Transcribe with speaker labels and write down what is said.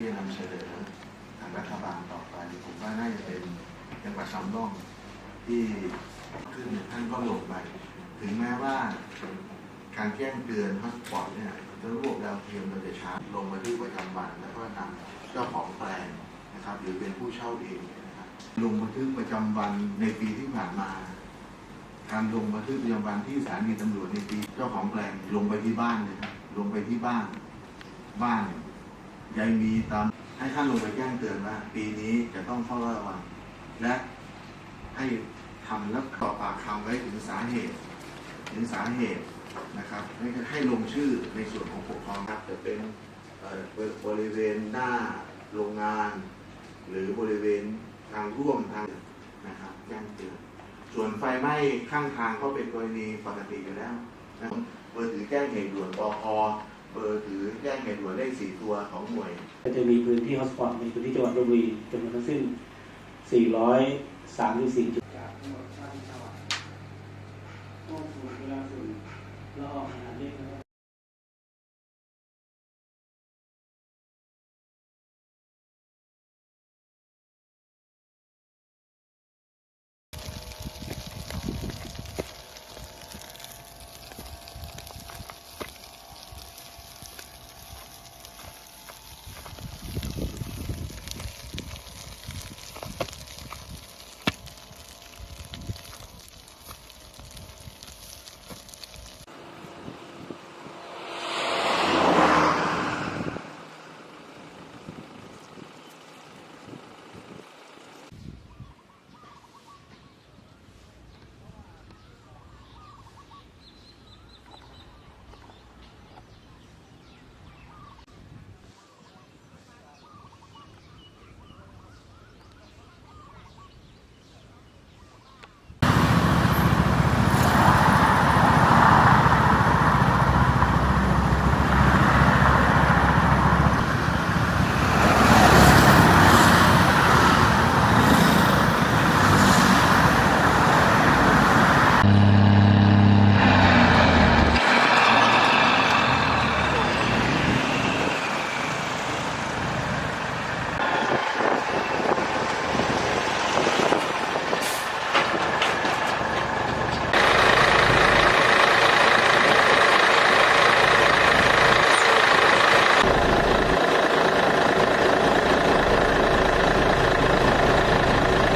Speaker 1: ที่จะนำเสนอทางรัฐบาลต่อไปผมว่าน่าจะเป็นจังหวัดสำร่องที่ขึ้นท่านก็ลงไป ถึงแม้ว่าการแจ้งเตือนฮอตสปอตเนี่ยจะรวบดาวเทียมเราจะช้าลงมาที่ประจำวันแล้วก็นำเจ้าของแปลงนะครับ หรือเป็นผู้เช่าเองนะครับลงบันทึกประจำวันในปีที่ผ่านมา การลงบันทึกประจำวันที่สถานีตำรวจในปีเจ้าของแปลงลงไปที่บ้านเลยครับลงไปที่บ้านบ้าน ยายมีตามให้ท่านลงไปแจ้งเตือนว่า ปีนี้จะต้องเฝ้าระวัง และให้ทำแล้วกรอกปากคำไว้ถึงสาเหตุ ถึงสาเหตุนะครับให้ให้ลงชื่อในส่วนของปกครองครับจะเป็นบริเวณหน้าโรงงาน หรือบริเวณทางร่วมทางนะครับแจ้งเตือนส่วนไฟไหม้ข้างทางก็เป็นกรณีปกติอยู่แล้วนะครับเบอร์ถือแจ้งเหตุด่วนปอ เบอร์ถือแจ้งเหตุด่วนเลขสี่ตัวของหน่วย
Speaker 2: ก็จะมีพื้นที่ฮอสปอตในพื้นที่จังหวัดลบบุรีจำนวนทั้งสิ้น 434จุด